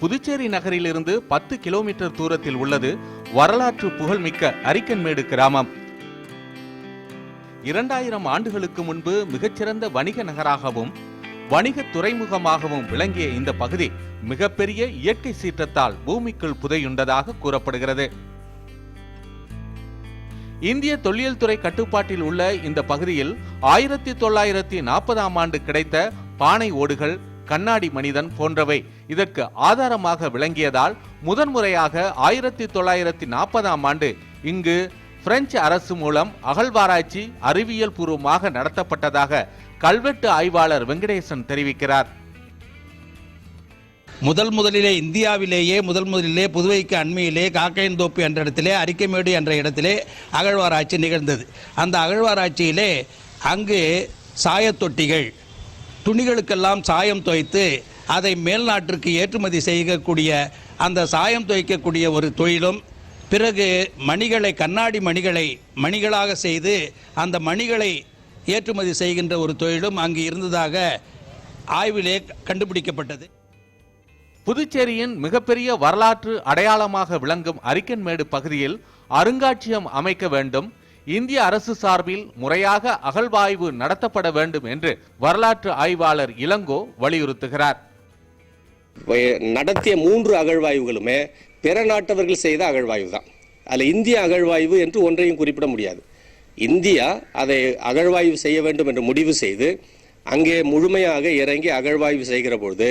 புதுச்சேரி நகரிலிருந்து பத்து கிலோமீட்டர் தூரத்தில் உள்ளது வரலாற்று புகழ்மிக்க அரிக்கன்மேடு கிராமம். இரண்டாயிரம் ஆண்டுகளுக்கு முன்பு மிகச்சிறந்த வணிக நகராகவும் வணிக துறைமுகமாகவும் விளங்கிய இந்த பகுதி மிகப்பெரிய இயற்கை சீற்றத்தால் பூமிக்குள் புதையுண்டதாக கூறப்படுகிறது. இந்திய தொல்லியல் துறை கட்டுப்பாட்டில் உள்ள இந்த பகுதியில் ஆயிரத்தி தொள்ளாயிரத்தி நாற்பதாம் ஆண்டு கிடைத்த பானை ஓடுகள் கண்ணாடி மனிதன் போன்றவை. இதற்கு ஆதாரமாக விளங்கியதால் முதன்முறையாக ஆயிரத்தி தொள்ளாயிரத்தி நாற்பதாம் ஆண்டு இங்கு பிரெஞ்சு அரசு மூலம் அகழ்வாராய்ச்சி அறிவியல் பூர்வமாக நடத்தப்பட்டதாக கல்வெட்டு ஆய்வாளர் வெங்கடேசன் தெரிவிக்கிறார். முதல் முதலிலே இந்தியாவிலேயே முதல் முதலிலே புதுவைக்கு அண்மையிலே காக்கையந்தோப்பு என்ற இடத்திலே அரிக்கமேடு என்ற இடத்திலே அகழ்வாராய்ச்சி நிகழ்ந்தது. அந்த அகழ்வாராய்ச்சியிலே அங்கு சாயத்தொட்டிகள் துணிகளுக்கெல்லாம் சாயம் துவைத்து அதை மேல்நாட்டிற்கு ஏற்றுமதி செய்யக்கூடிய அந்த சாயம் துவைக்கக்கூடிய ஒரு தொழிலும் பிறகு மணிகளை கண்ணாடி மணிகளை மணிகளாக செய்து அந்த மணிகளை ஏற்றுமதி செய்கின்ற ஒரு தொழிலும் அங்கு இருந்ததாக ஆய்விலே கண்டுபிடிக்கப்பட்டது. புதுச்சேரியின் மிகப்பெரிய வரலாற்று அடையாளமாக விளங்கும் அரிக்கன்மேடு பகுதியில் அருங்காட்சியகம் அமைக்க வேண்டும் இந்திய அரசு சார்பில் முறையாக அகழ்வாய்வு நடத்தப்பட வேண்டும் என்று வரலாற்று ஆய்வாளர் இளங்கோ வலியுறுத்துகிறார். நடத்திய மூன்று அகழ்வாய்வுகளுமே பிற நாட்டவர்கள் செய்த அகழ்வாய்வு தான் அதில் இந்திய அகழ்வாய்வு என்று ஒன்றையும் குறிப்பிட முடியாது. இந்தியா அதை அகழ்வாய்வு செய்ய வேண்டும் என்று முடிவு செய்து அங்கே முழுமையாக இறங்கி அகழ்வாய்வு செய்கிற பொழுது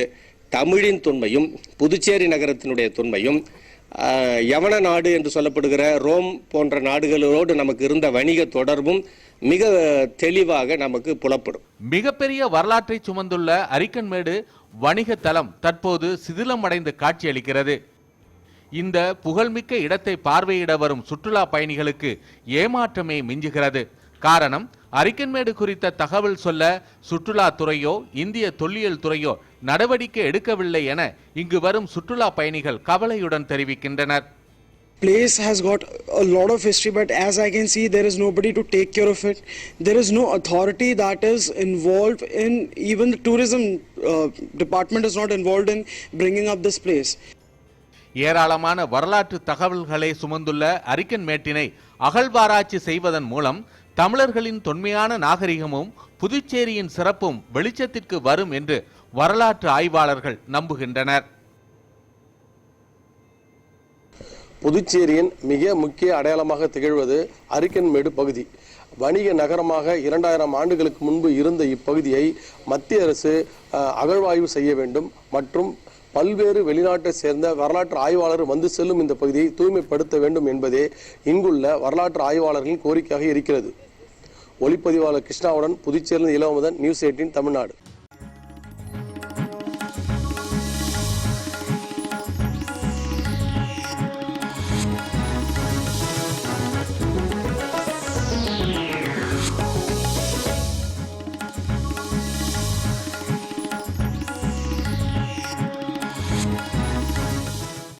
தமிழின் தொன்மையும் புதுச்சேரி நகரத்தினுடைய தொன்மையும் யவன நாடு என்று சொல்லப்படுகிற ரோம் போன்ற நாடுகளோடு நமக்கு இருந்த வணிக தொடர்பும் மிக தெளிவாக நமக்கு புலப்படும். மிகப்பெரிய வரலாற்றை சுமந்துள்ள அரிக்கன்மேடு வணிக தலம் தற்போது சிதிலமடைந்து காட்சியளிக்கிறது. இந்த புகழ்மிக்க இடத்தை பார்வையிட வரும் சுற்றுலா பயணிகளுக்கு ஏமாற்றமே மிஞ்சுகிறது. காரணம் அரிக்கன்மேடு குறித்த தகவல் சொல்ல சுற்றுலாத்துறையோ இந்திய தொல்லியல் துறையோ நடவடிக்கை எடுக்கவில்லை என இங்கு வரும் சுற்றுலா பயணிகள் கவலையுடன் தெரிவிக்கின்றனர் place has got a lot of history but as i can see there is nobody to take care of it there is no authority that is involved in even the tourism uh, department is not involved in bringing up this place ஏராளமான வரலாற்று தகவல்களை சுமந்துள்ள அரிக்கன்மேட்டினை அகழ்வாராய்ச்சி செய்வதன் மூலம் தமிழர்களின் தொன்மையான நாகரிகமும் புதுச்சேரியின் சிறப்பும் வெளிச்சத்திற்கு வரும் என்று வரலாற்று ஆய்வாளர்கள் நம்புகின்றனர். புதுச்சேரியின் மிக முக்கிய அடையாளமாக திகழ்வது அரிக்கன்மேடு பகுதி. வணிக நகரமாக இரண்டாயிரம் ஆண்டுகளுக்கு முன்பு இருந்த இப்பகுதியை மத்திய அரசு அகழ்வாய்வு செய்ய வேண்டும் மற்றும் பல்வேறு வெளிநாட்டை சேர்ந்த வரலாற்று ஆய்வாளர் வந்து செல்லும் இந்த பகுதியை தூய்மைப்படுத்த வேண்டும் என்பதே இங்குள்ள வரலாற்று ஆய்வாளர்களின் கோரிக்கையாக இருக்கிறது. ஒளிப்பதிவாளர் கிருஷ்ணாவுடன் புதுச்சேரியில் இளவமுதன் நியூஸ் எயிட்டின் தமிழ்நாடு.